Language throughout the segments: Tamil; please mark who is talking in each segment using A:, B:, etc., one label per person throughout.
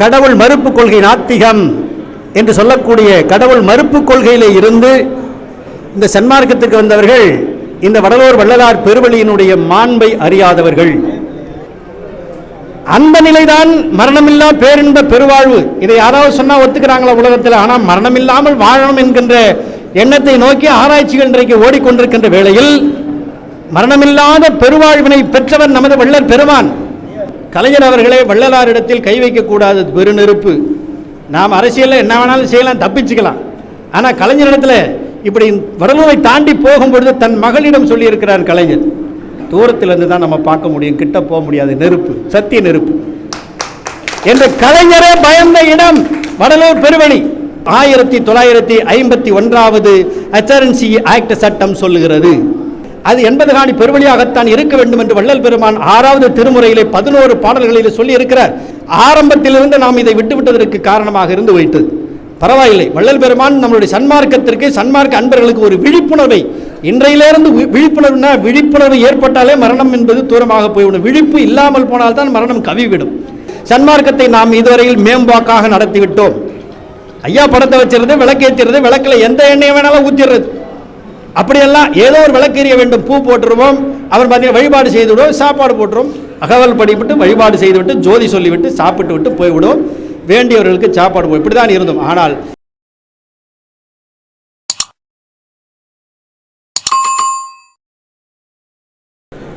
A: கடவுள் மறுப்பு கொள்கை நாத்திகம் என்று சொல்லக்கூடிய கடவுள் மறுப்பு கொள்கையிலே இருந்து இந்த சன்மார்க்கத்துக்கு வந்தவர்கள் இந்த வடலூர் வள்ளலார் பெருவழியினுடைய மாண்பை அறியாதவர்கள். அந்த நிலைதான் மரணமில்லா பேரின்ப பெருவாழ்வு. இதை யாராவது சொன்னா ஒத்துக்கிறாங்களா உலகத்தில்? ஆனால் மரணமில்லாமல் வாழணும் என்கின்ற எண்ணத்தை நோக்கி ஆராய்ச்சிகள் இன்றைக்கு ஓடிக்கொண்டிருக்கின்ற வேளையில் மரணமில்லாத பெருவாழ்வினை பெற்றவர் நமது வள்ளல் பெருமான். கலைஞர் அவர்களே வள்ளலாரிடத்தில் கை வைக்கக்கூடாது பெருநெருப்பு. நாம் அரசியலில் என்ன வேணாலும் செய்யலாம் தப்பிச்சுக்கலாம். ஆனால் கலைஞரிடத்தில் இப்படி வடலூரை தாண்டி போகும்பொழுது தன் மகளிடம் சொல்லியிருக்கிறார் கலைஞர். தூரத்திலிருந்து தான் நம்ம பார்க்க முடியும் கிட்ட போக முடியாது. நெருப்பு சத்திய நெருப்பு. என்று கலைஞரே பயந்த இடம் வடலூர் பெருவழி. ஆயிரத்தி தொள்ளாயிரத்தி ஐம்பத்தி ஒன்றாவது அச்சரன்சி ஆக்ட் சட்டம் சொல்லுகிறது. அது எண்பது காணி பெருவழியாகத்தான் இருக்க வேண்டும் என்று வள்ளல் பெருமான் ஆறாவது திருமுறையிலே பதினோரு பாடல்களில் சொல்லி இருக்கிறார் ஆரம்பத்திலிருந்து நாம் இதை விட்டுவிட்டதற்கு காரணமாக இருந்து வைத்தது பரவாயில்லை வள்ளல் பெருமான் நம்மளுடைய சன்மார்க்கத்திற்கு சன்மார்க்க அன்பர்களுக்கு ஒரு விழிப்புணர்வை. இன்றையிலிருந்து விழிப்புணர்வுனா விழிப்புணர்வு ஏற்பட்டாலே மரணம் என்பது தூரமாக போய்விடும். விழிப்பு இல்லாமல் போனால்தான் மரணம் கவிவிடும். சன்மார்க்கத்தை நாம் இதுவரையில் மேம்பாக்காக நடத்திவிட்டோம். ஐயா படத்தை வச்சிருந்து விளக்கேற்றிறது விளக்கில் எந்த எண்ணெயை வேணாலும் ஊற்றிடுறது அப்படியெல்லாம் ஏதோ ஒரு விளக்கெரிய வேண்டும். பூ போட்டுருவோம். அவர் பார்த்தீங்கன்னா வழிபாடு செய்து விடுவோம் சாப்பாடு போட்டுருவோம் அகவல் படிவிட்டு வழிபாடு செய்துவிட்டு ஜோதி சொல்லிவிட்டு சாப்பிட்டு விட்டு போய்விடுவோம். வேண்டியவர்களுக்கு சாப்பாடு போய் இப்படி தான் இருந்தோம். ஆனால்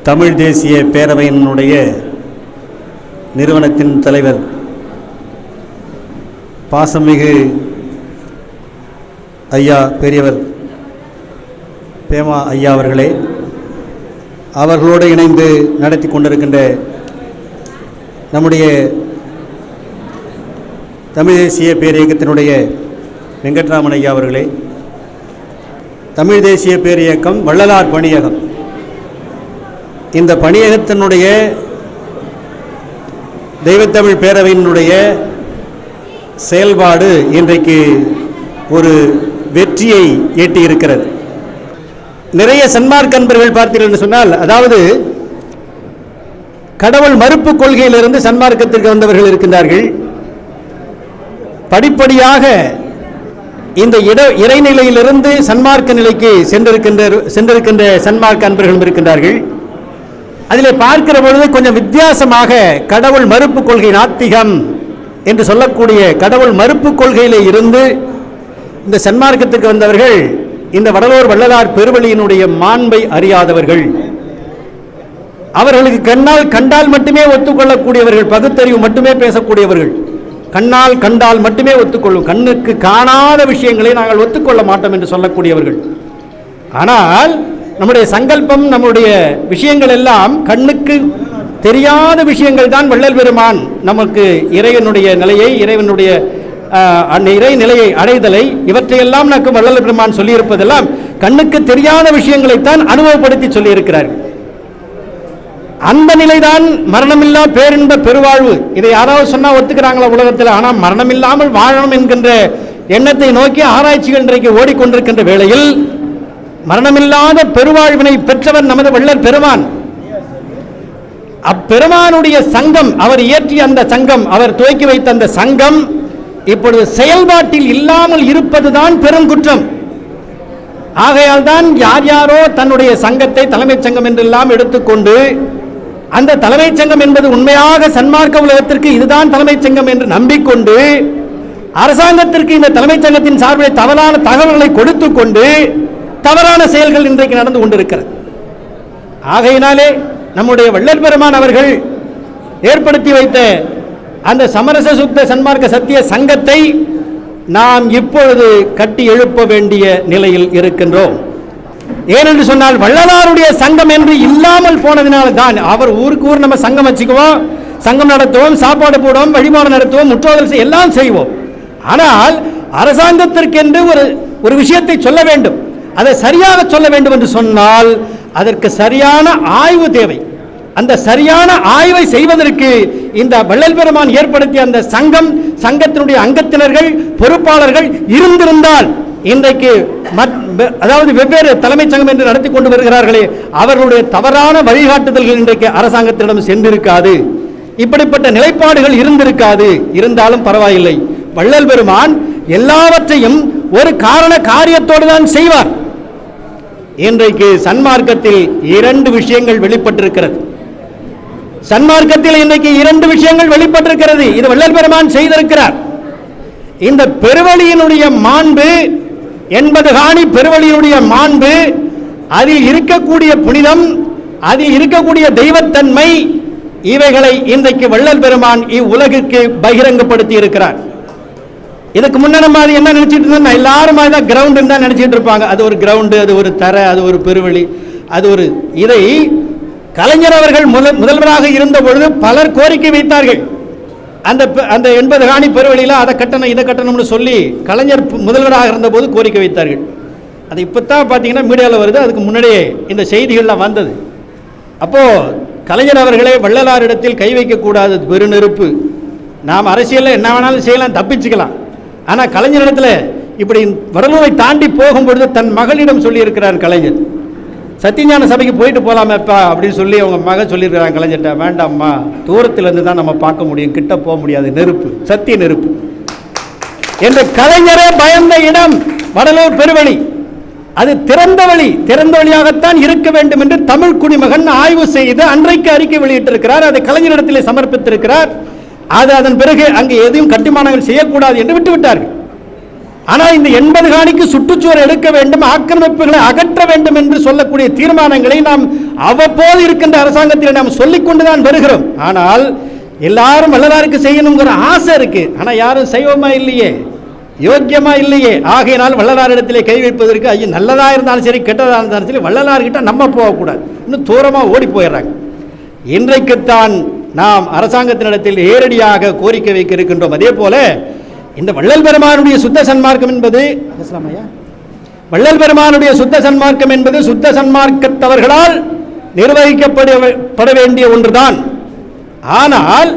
A: தமிழ் தேசிய பேரவையினுடைய நிறுவனத்தின் தலைவர் பாசமிகு ஐயா பெரியவர் பேமா ஐயா அவர்களே அவர்களோடு இணைந்து நடத்தி கொண்டிருக்கின்ற நம்முடைய தமிழ் தேசிய பேரியக்கத்தினுடைய வெங்கட்ராமன் ஐயா அவர்களே தமிழ் தேசிய பேரியக்கம் வள்ளலார் பணியகம். இந்த பணியகத்தினுடைய தெய்வத்தமிழ் பேரவையினுடைய செயல்பாடு இன்றைக்கு ஒரு வெற்றியை ஈட்டியிருக்கிறது நிறைய சன்மார்க் அன்பர்கள் பார்த்தீர்கள் என்று சொன்னால் அதாவது கடவுள் மறுப்பு கொள்கையிலிருந்து சன்மார்க்கத்திற்கு வந்தவர்கள் இருக்கின்றார்கள். படிப்படியாக இந்த இட இறைநிலையிலிருந்து சன்மார்க்க நிலைக்கு சென்றிருக்கின்ற சென்றிருக்கின்ற சன்மார்க்க அன்பர்களும் இருக்கின்றார்கள். அதில் பார்க்கிற பொழுது கொஞ்சம் வித்தியாசமாக கடவுள் மறுப்பு கொள்கை நாத்திகம் என்று சொல்லக்கூடிய கடவுள் மறுப்பு கொள்கையிலே இருந்து இந்த சன்மார்க்கத்துக்கு வந்தவர்கள் இந்த வடலூர் வள்ளலார் பெருவழியினுடைய மாண்பை அறியாதவர்கள். அவர்களுக்கு கண்ணால் கண்டால் மட்டுமே ஒத்துக்கொள்ளக்கூடியவர்கள் பகுத்தறிவு மட்டுமே பேசக்கூடியவர்கள். கண்ணால் கண்டால் மட்டுமே ஒத்துக்கொள்ளும் கண்ணுக்கு காணாத விஷயங்களை நாங்கள் ஒத்துக்கொள்ள மாட்டோம் என்று சொல்லக்கூடியவர்கள். ஆனால் நம்முடைய சங்கல்பம் நம்முடைய விஷயங்கள் எல்லாம் கண்ணுக்கு தெரியாத விஷயங்கள் தான் வள்ளல் பெருமான். நமக்கு இறைவனுடைய நிலையை இறைவனுடைய இறை நிலையை அடைதலை இவற்றையெல்லாம் நமக்கு வள்ளல் பெருமான் சொல்லியிருப்பதெல்லாம் கண்ணுக்கு தெரியாத விஷயங்களைத்தான் அனுபவப்படுத்தி சொல்லியிருக்கிறார்கள் அந்த நிலைதான் மரணமில்லா பேரின்ப பெருவாழ்வு. இதை யாராவது சொன்னா ஒத்துக்கிறாங்களா உலகத்தில்? ஆனால் மரணமில்லாமல் வாழணும் என்கின்ற எண்ணத்தை நோக்கி ஆராய்ச்சிகள் இன்றைக்கு ஓடிக்கொண்டிருக்கின்ற வேளையில் மரணமில்லாத பெருவாழ்வினை பெற்றவர் நமது வள்ளல் பெருமான். அப்பெருமானுடைய சங்கம் அவர் இயற்றிய அந்த சங்கம் அவர் துவக்கி வைத்த அந்த சங்கம் இப்பொழுது செயல்பாட்டில் இல்லாமல் இருப்பதுதான் பெருங்குற்றம் ஆகையால் தான் யார் யாரோ தன்னுடைய சங்கத்தை தலைமைச் சங்கம் என்றெல்லாம் எடுத்துக்கொண்டு அந்த தலைமைச் சங்கம் என்பது உண்மையாக சன்மார்க்க உலகத்திற்கு இதுதான் தலைமைச் சங்கம் என்று நம்பிக்கொண்டு அரசாங்கத்திற்கு இந்த தலைமைச் சங்கத்தின் சார்பில் தவறான தகவல்களை கொடுத்து கொண்டு தவறான செயல்கள் இன்றைக்கு நடந்து கொண்டிருக்கிறது. ஆகையினாலே நம்முடைய வள்ளல் பெருமான் அவர்கள் ஏற்படுத்தி வைத்த அந்த சமரச சுத்த சன்மார்க்க சத்திய சங்கத்தை நாம் இப்பொழுது கட்டி எழுப்ப வேண்டிய நிலையில் இருக்கின்றோம். ஏனென்று சொன்னால் வள்ளலாருடைய சங்கம் என்று இல்லாமல் போனதினால தான் அவர் ஊருக்கு ஊர் நம்ம சங்கம் வச்சுக்குவோம் சங்கம் நடத்துவோம் சாப்பாடு போடுவோம் வழிபாடு நடத்துவோம் முற்றோதல் எல்லாம் செய்வோம். ஆனால் அரசாங்கத்திற்கென்று ஒரு ஒரு விஷயத்தை சொல்ல வேண்டும். அதை சரியாக சொல்ல வேண்டும் என்று சொன்னால் அதற்கு சரியான ஆய்வு தேவை. அந்த சரியான ஆய்வை செய்வதற்கு இந்த வள்ளல் பெருமான் ஏற்படுத்திய அந்த சங்கம் சங்கத்தினுடைய அங்கத்தினர்கள் பொறுப்பாளர்கள் இருந்திருந்தால் இன்றைக்கு மத்- வெ- அதாவது வெவ்வேறு தலைமைச் சங்கம் என்று நடத்தி கொண்டு வருகிறார்களே அவர்களுடைய தவறான வழிகாட்டுதல்கள் இன்றைக்கு அரசாங்கத்திடம் சென்றிருக்காது. இப்படிப்பட்ட நிலைப்பாடுகள் இருந்திருக்காது. இருந்தாலும் பரவாயில்லை. வள்ளல் பெருமான் எல்லாவற்றையும் ஒரு காரண காரியத்தோடு தான் செய்வார். இன்றைக்கு சன்மார்க்கத்தில் இரண்டு விஷயங்கள் வெளிப்பட்டிருக்கிறது. சன்மார்க்கத்தில் இன்றைக்கு இரண்டு விஷயங்கள் வெளிப்பட்டிருக்கிறது. இது வள்ளல் பெருமான் செய்திருக்கிறார். இந்த பெருவழியினுடைய மாண்பு என்பது காணி பெருவழியினுடைய மாண்பு அதில் இருக்கக்கூடிய புனிதம் அதில் இருக்கக்கூடிய தெய்வத்தன்மை இவைகளை இன்றைக்கு வள்ளல் பெருமான் இவ்வுலகிற்கு பகிரங்கப்படுத்தி இருக்கிறார் இதுக்கு முன்ன நம்ம அது என்ன நினைச்சிட்டு இருந்தோம் எல்லாரும் தான் கிரவுண்டுன்னு தான் நினைச்சிட்டு இருப்பாங்க. அது ஒரு கிரவுண்டு அது ஒரு தர அது ஒரு பெருவழி அது ஒரு இதை கலைஞர் அவர்கள் முதல் முதல்வராக இருந்த பொழுது பலர் கோரிக்கை வைத்தார்கள். அந்த அந்த எண்பது காணி பெருவழியில் அதை கட்டணம் இதை கட்டணம்னு சொல்லி கலைஞர் முதல்வராக இருந்தபோது கோரிக்கை வைத்தார்கள். அது இப்போ தான் பார்த்தீங்கன்னா மீடியாவில் வருது. அதுக்கு முன்னாடியே இந்த செய்திகள்லாம் வந்தது. அப்போது கலைஞர் அவர்களே வள்ளலாரிடத்தில் கை வைக்கக்கூடாது பெருநெருப்பு நாம் அரசியலில் என்ன வேணாலும் செய்யலாம் தப்பிச்சுக்கலாம். ஆனால் கலைஞரிடத்தில் இப்படி வடலூரை தாண்டி போகும்பொழுது தன் மகளிடம் சொல்லியிருக்கிறார் கலைஞர். சத்தியஞான சபைக்கு போயிட்டு போகலாமேப்பா அப்படின்னு சொல்லி அவங்க மகன் சொல்லியிருக்கிறாங்க கலைஞர்கிட்ட. வேண்டாம்மா தூரத்துலேருந்து தான் நம்ம பார்க்க முடியும் கிட்ட போக முடியாது நெருப்பு சத்திய நெருப்பு. என்று கலைஞரே பயந்த இடம் வடலூர் பெருவழி. அது திறந்த வழி திறந்த வழியாகத்தான் இருக்க வேண்டும் என்று தமிழ் குடிமகன் ஆய்வு செய்து அன்றைக்கு அறிக்கை வெளியிட்டிருக்கிறார் அதை கலைஞரிடத்திலே சமர்ப்பித்திருக்கிறார். அது அதன் பிறகு அங்கு எதையும் கட்டுமானங்கள் செய்யக்கூடாது என்று விட்டுவிட்டார்கள். ஆனால் இந்த எண்பது காணிக்கு சுற்றுச்சுவர் எடுக்க வேண்டும் ஆக்கிரமிப்புகளை அகற்ற வேண்டும் என்று சொல்லக்கூடிய தீர்மானங்களை நாம் அவ்வப்போது இருக்கின்ற அரசாங்கத்தில் நாம் சொல்லிக் கொண்டுதான் வருகிறோம். ஆனால் எல்லாரும் வள்ளலாருக்கு செய்யணுங்கிற ஆசை இருக்கு. ஆனா யாரும் செய்வோமா இல்லையே? யோக்கியமா இல்லையே? ஆகையினால் வள்ளலாரிடத்திலே கை வைப்பதற்கு ஐயோ நல்லதா இருந்தாலும் சரி கெட்டதா இருந்தாலும் சரி வள்ளலார்கிட்ட நம்ம போகக்கூடாது. இன்னும் தூரமா ஓடி போயிடுறாங்க. இன்றைக்குத்தான் நாம் அரசாங்கத்தினிடத்தில் நேரடியாக கோரிக்கை வைக்க இருக்கின்றோம். அதே போல இந்த வள்ளல் பெருமானுடைய சுத்த சன்மார்க்கம் என்பது? வள்ளல் பெருமானுடைய சுத்த சன்மார்க்கம் என்பது சுத்த சன்மார்க்கத்தவர்களால் நிர்வகிக்கப்பட பட வேண்டிய ஒன்றுதான். ஆனால்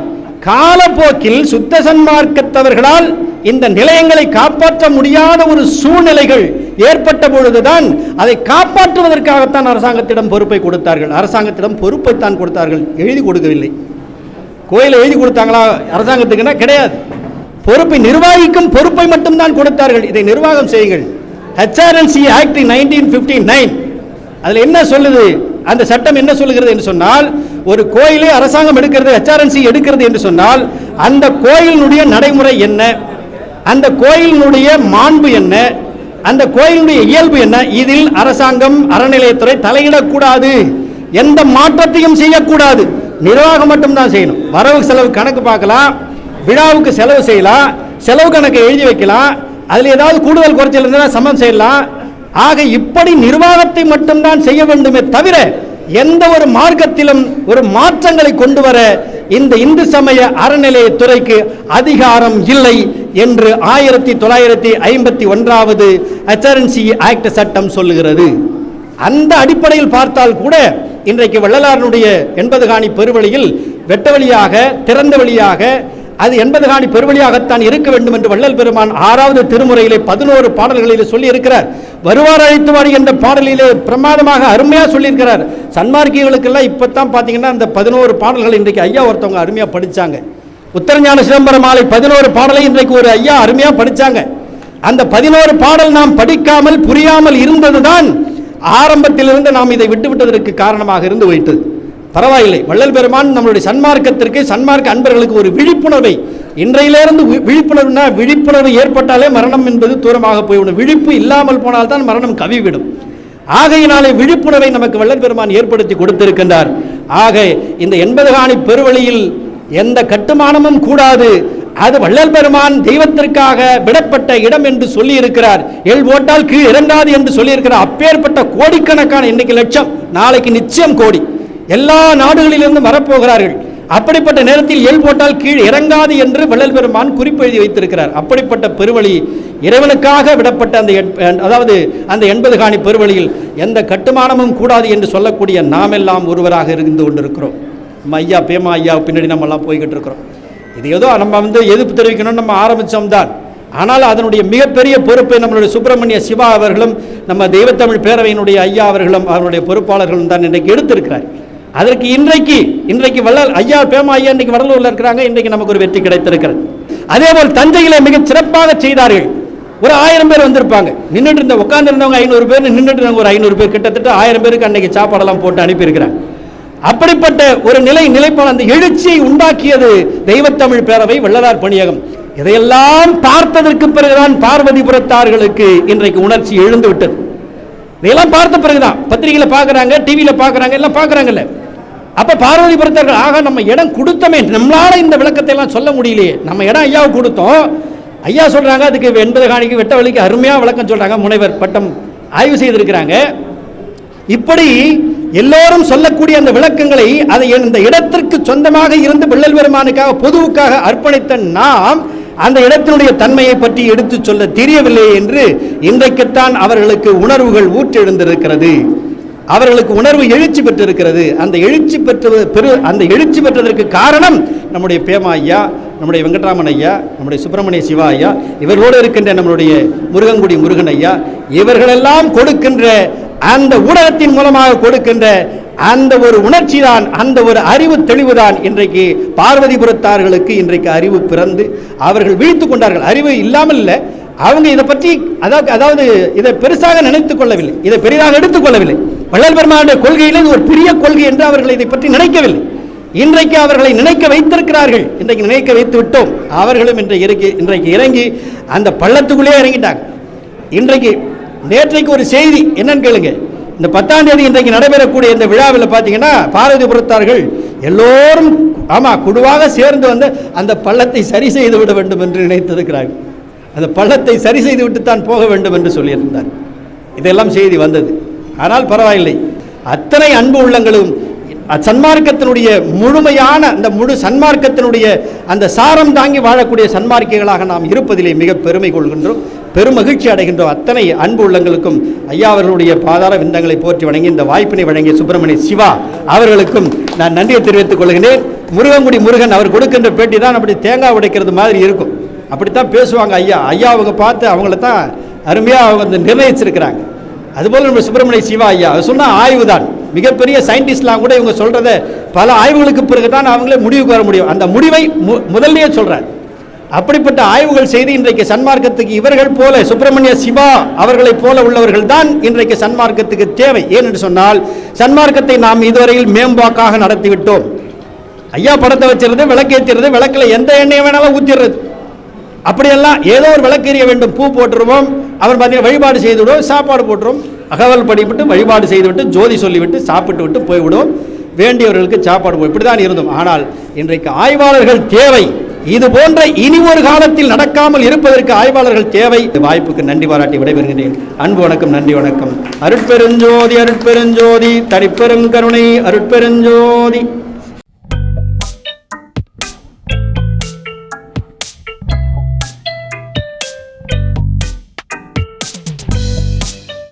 A: காலப்போக்கில் சுத்த சன்மார்க்கத்தவர்களால் இந்த நிலையங்களை காப்பாற்ற முடியாத ஒரு சூழ்நிலைகள் ஏற்பட்ட பொழுதுதான் அதை காப்பாற்றுவதற்காகத்தான் அரசாங்கத்திடம் பொறுப்பை கொடுத்தார்கள். அரசாங்கத்திடம் பொறுப்பைத்தான் கொடுத்தார்கள். எழுதி கொடுக்கவில்லை. கோயிலை எழுதி கொடுத்தாங்களா? அரசாங்கத்துக்குன்னா கிடையாது. பொறுப்பை நிர்வாகிக்கும் பொறுப்பை மட்டும்தான் கொடுத்தார்கள். இதை நிர்வாகம் செய்யுங்கள். HRNC act nineteen fifty nine அதில் என்ன சொல்லுது? அந்த சட்டம் என்ன சொல்லுகிறது என்று சொன்னால் ஒரு கோயிலை அரசாங்கம் எடுக்கிறது ஹெச்ஆர்என்சி எடுக்கிறது என்று சொன்னால் அந்த கோயிலினுடைய நடைமுறை என்ன? அந்த கோயிலினுடைய மாண்பு என்ன? அந்த கோயிலுடைய இயல்பு என்ன? இதில் அரசாங்கம் அறநிலையத்துறை தலையிடக்கூடாது. எந்த மாற்றத்தையும் செய்யக்கூடாது. நிர்வாகம் மட்டும்தான் செய்யணும். வரவு செலவு கணக்கு பார்க்கலாம். விழாவுக்கு செலவு செய்யலாம் செலவு கணக்கை எழுதி வைக்கலாம் அதில் ஏதாவது கூடுதல் குறைச்சல் இருந்தால் சமம் செய்யலாம். ஆக இப்படி நிர்வாகத்தை மட்டும்தான் செய்ய வேண்டுமே தவிர எந்த ஒரு மார்க்கத்திலும் ஒரு மாற்றங்களை கொண்டு வர இந்த இந்து சமய அறநிலையத்துறைக்கு அதிகாரம் இல்லை என்று ஆயிரத்தி தொள்ளாயிரத்தி ஐம்பத்தி ஒன்றாவது அச்சரன்சி ஆக்ட் சட்டம் சொல்லுகிறது. அந்த அடிப்படையில் பார்த்தால் கூட இன்றைக்கு வள்ளலாரனுடைய எண்பது காணி பெருவழியில் வெட்ட வழியாக திறந்த வழியாக அது எண்பது காணி பெருவழியாகத்தான் இருக்க வேண்டும் என்று வள்ளல் பெருமான் ஆறாவது திருமுறையிலே பதினோரு பாடல்களிலே சொல்லி இருக்கிறார் வருவார் அழைத்துவார் என்ற பாடலிலே பிரமாதமாக அருமையாக சொல்லியிருக்கிறார். சன்மார்க்கிகளுக்கெல்லாம் இப்பதான் பார்த்தீங்கன்னா அந்த பதினோரு பாடல்கள் இன்றைக்கு ஐயா ஒருத்தவங்க அருமையாக படித்தாங்க உத்தரஞான சிதம்பரம் மாலை பதினோரு பாடலை இன்றைக்கு ஒரு ஐயா அருமையாக படித்தாங்க அந்த பதினோரு பாடல் நாம் படிக்காமல் புரியாமல் இருந்ததுதான் ஆரம்பத்திலிருந்து நாம் இதை விட்டுவிட்டதற்கு காரணமாக இருந்து வைத்தது. பரவாயில்லை. வள்ளல் பெருமான் நம்மளுடைய சன்மார்க்கத்திற்கு சன்மார்க்க அன்பர்களுக்கு ஒரு விழிப்புணர்வை இன்றையிலிருந்து வி- விழிப்புணர்வுனா விழிப்புணர்வு ஏற்பட்டாலே மரணம் என்பது தூரமாக போய்விடும். விழிப்பு இல்லாமல் போனால்தான் மரணம் கவிவிடும். ஆகையினாலே விழிப்புணர்வை நமக்கு வள்ளல் பெருமான் ஏற்படுத்தி கொடுத்திருக்கின்றார். ஆக இந்த எண்பது காணி பெருவழியில் எந்த கட்டுமானமும் கூடாது. அது வள்ளல் பெருமான் தெய்வத்திற்காக விடப்பட்ட இடம் என்று சொல்லி இருக்கிறார் எள் ஓட்டால் கீழ் இறங்காது என்று சொல்லியிருக்கிறார். அப்பேற்பட்ட கோடிக்கணக்கான இன்னைக்கு லட்சம் நாளைக்கு நிச்சயம் கோடி. எல்லா நாடுகளிலிருந்தும் வரப்போகிறார்கள். அப்படிப்பட்ட நேரத்தில் எல் போட்டால் கீழ் இறங்காது என்று வள்ளல் பெருமான் குறிப்பு எழுதி வைத்திருக்கிறார். அப்படிப்பட்ட பெருவழி இறைவனுக்காக விடப்பட்ட அந்த எட்- அதாவது அந்த எண்பது காணி பெருவழியில் எந்த கட்டுமானமும் கூடாது என்று சொல்லக்கூடிய நாமெல்லாம் ஒருவராக இருந்து கொண்டிருக்கிறோம். நம்ம ஐயா பேமா ஐயா பின்னாடி நம்ம எல்லாம் போய்கிட்டு இருக்கிறோம். இது ஏதோ நம்ம வந்து எதிர்ப்பு தெரிவிக்கணும்னு நம்ம ஆரம்பித்தோம் தான். ஆனால் அதனுடைய மிகப்பெரிய பொறுப்பை நம்மளுடைய சுப்பிரமணிய சிவா அவர்களும் நம்ம தெய்வத்தமிழ் பேரவையினுடைய ஐயா அவர்களும் அவருடைய பொறுப்பாளர்களும் தான் இன்றைக்கு எடுத்திருக்கிறார் அதற்கு இன்றைக்கு இன்றைக்கு வள்ளல் ஐயா பேமா ஐயா இன்னைக்கு வடலூர்ல இருக்கிறாங்க இன்றைக்கு நமக்கு ஒரு வெற்றி கிடைத்திருக்கிறது. அதே போல் தஞ்சையிலே மிக சிறப்பாக செய்தார்கள். ஒரு ஆயிரம் பேர் வந்திருப்பாங்க. நின்றுட்டு இருந்த உட்கார்ந்து இருந்தவங்க ஐநூறு பேர் நின்றுட்டு இருந்தவங்க ஒரு ஐநூறு பேர். கிட்டத்தட்ட ஆயிரம் பேருக்கு அன்னைக்கு சாப்பாடெல்லாம் போட்டு அனுப்பியிருக்கிறாங்க. அப்படிப்பட்ட ஒரு நிலை நிலைப்பாடு அந்த எழுச்சியை உண்டாக்கியது தெய்வத்தமிழ் பேரவை வள்ளலார் பணியகம். இதையெல்லாம் பார்த்ததற்கு பிறகுதான் பார்வதிபுரத்தார்களுக்கு இன்றைக்கு உணர்ச்சி எழுந்து விட்டது இதெல்லாம் பார்த்த பிறகுதான் பத்திரிகையில் பார்க்கறாங்க டிவியில் பார்க்கறாங்க எல்லாம் பார்க்கறாங்கல்ல. அப்ப பார்வதிபுரத்தார்கள் ஆக நம்ம இடம் கொடுத்தமே. நம்மளால இந்த விளக்கத்தை எல்லாம் சொல்ல முடியலையே. நம்ம இடம் ஐயாவுக்கு கொடுத்தோம். ஐயா சொல்றாங்க அதுக்கு எண்பது காணிக்கு வெட்ட வழிக்கு அருமையா விளக்கம் சொல்றாங்க முனைவர் பட்டம் ஆய்வு செய்திருக்கிறாங்க. இப்படி எல்லோரும் சொல்லக்கூடிய அந்த விளக்கங்களை அதை இந்த இடத்திற்கு சொந்தமாக இருந்து வெள்ளல் பெருமானுக்காக பொதுவுக்காக அர்ப்பணித்த நாம் அந்த இடத்தினுடைய தன்மையை பற்றி எடுத்துச் சொல்ல தெரியவில்லை என்று இன்றைக்குத்தான் அவர்களுக்கு உணர்வுகள் ஊற்றெழுந்திருக்கிறது. அவர்களுக்கு உணர்வு எழுச்சி பெற்றிருக்கிறது. அந்த எழுச்சி பெற்றது பெரு அந்த எழுச்சி பெற்றதற்கு காரணம் நம்முடைய பேமா ஐயா நம்முடைய வெங்கட்ராமன் ஐயா நம்முடைய சுப்பிரமணிய சிவா ஐயா இவர்களோடு இருக்கின்ற நம்மளுடைய முருகன்குடி முருகன் ஐயா இவர்களெல்லாம் கொடுக்கின்ற அந்த ஊடகத்தின் மூலமாக கொடுக்கின்ற அந்த ஒரு உணர்ச்சி தான் அந்த ஒரு அறிவு தெளிவு தான் இன்றைக்கு பார்வதிபுரத்தார்களுக்கு இன்றைக்கு அறிவு பிறந்து அவர்கள் வீழ்த்து கொண்டார்கள். அறிவு இல்லாமல் இல்லை அவங்க இதை பற்றி அதாவது அதாவது இதை பெருசாக நினைத்துக் கொள்ளவில்லை. இதை பெரிதாக எடுத்துக் கொள்ளவில்லை. வள்ளல் பெருமானுடைய கொள்கையிலே இது ஒரு பெரிய கொள்கை என்று அவர்கள் இதை பற்றி நினைக்கவில்லை. இன்றைக்கு அவர்களை நினைக்க வைத்திருக்கிறார்கள். இன்றைக்கு நினைக்க வைத்து விட்டோம். அவர்களும் இன்றைக்கு இறங்கி இன்றைக்கு இறங்கி அந்த பள்ளத்துக்குள்ளே இறங்கிட்டாங்க. இன்றைக்கு நேற்றைக்கு ஒரு செய்தி என்னன்னு கேளுங்க. இந்த பத்தாம் தேதி இன்றைக்கு நடைபெறக்கூடிய இந்த விழாவில் பார்த்தீங்கன்னா பாரதிபுரத்தார்கள் எல்லோரும் ஆமா குழுவாக சேர்ந்து வந்து அந்த பள்ளத்தை சரி செய்து விட வேண்டும் என்று நினைத்திருக்கிறார்கள். அந்த பள்ளத்தை சரி செய்துவிட்டு தான் போக வேண்டும் என்று சொல்லியிருந்தார். இதெல்லாம் செய்தி வந்தது. ஆனால் பரவாயில்லை. அத்தனை அன்பு உள்ளங்களும் சன்மார்க்கத்தினுடைய முழுமையான அந்த முழு சன்மார்க்கத்தினுடைய அந்த சாரம் தாங்கி வாழக்கூடிய சன்மார்க்கிகளாக நாம் இருப்பதிலே மிக பெருமை கொள்கின்றோம். பெருமகிழ்ச்சி அடைகின்றோம். அத்தனை அன்பு உள்ளங்களுக்கும் ஐயா அவர்களுடைய பாதார விந்தங்களை போற்றி வணங்கி இந்த வாய்ப்பினை வழங்கிய சுப்பிரமணிய சிவா அவர்களுக்கும் நான் நன்றியை தெரிவித்துக் கொள்கிறேன். முருகங்குடி முருகன் அவர் கொடுக்கின்ற பேட்டி தான் அப்படி தேங்காய் உடைக்கிறது மாதிரி இருக்கும். அப்படித்தான் பேசுவாங்க ஐயா. ஐயா அவங்க பார்த்து அவங்கள தான் அருமையாக அவங்க வந்து நிர்ணயிச்சிருக்கிறாங்க. அதுபோல் நம்ம சுப்பிரமணிய சிவா ஐயா அவர் சொன்னால் ஆய்வு தான். மிகப்பெரிய சயின்டிஸ்ட்லாம் கூட இவங்க சொல்கிறத பல ஆய்வுகளுக்கு பிறகு தான் அவங்களே முடிவுக்கு வர முடியும். அந்த முடிவை மு- முதல்லயே சொல்கிறார் அப்படிப்பட்ட ஆய்வுகள் செய்து இன்றைக்கு சன்மார்க்கத்துக்கு இவர்கள் போல சுப்பிரமணிய சிவா அவர்களைப் போல உள்ளவர்கள் தான் இன்றைக்கு சன்மார்க்கத்துக்கு தேவை. ஏனென்று சொன்னால் சன்மார்க்கத்தை நாம் இதுவரையில் மேம்பாக்காக நடத்திவிட்டோம். ஐயா படத்தை வச்சிருந்து விளக்கேற்றிறது விளக்கில் எந்த எண்ணெயை வேணாலும் ஊத்திடுறது. அப்படியெல்லாம் ஏதோ ஒரு விளக்கு எரிய வேண்டும். பூ போட்டுருவோம். அவர் பார்த்தீங்கன்னா வழிபாடு செய்து விடுவோம் சாப்பாடு போட்டுருவோம். அகவல் படிவிட்டு வழிபாடு செய்துவிட்டு ஜோதி சொல்லிவிட்டு சாப்பிட்டு விட்டு போய்விடுவோம். வேண்டியவர்களுக்கு சாப்பாடு போய் இப்படி தான் இருந்தோம். ஆனால் இன்றைக்கு ஆய்வாளர்கள் தேவை. இது போன்ற இனி ஒரு காலத்தில் நடக்காமல் இருப்பதற்கு ஆய்வாளர்கள் தேவை. இந்த வாய்ப்புக்கு நன்றி பாராட்டி விடைபெறுகிறேன். அன்பு வணக்கம் நன்றி வணக்கம். அருட்பெருஞ்சோதி அருட்பெருஞ்சோதி தனிப்பெருங்கருணை அருட்பெருஞ்சோதி.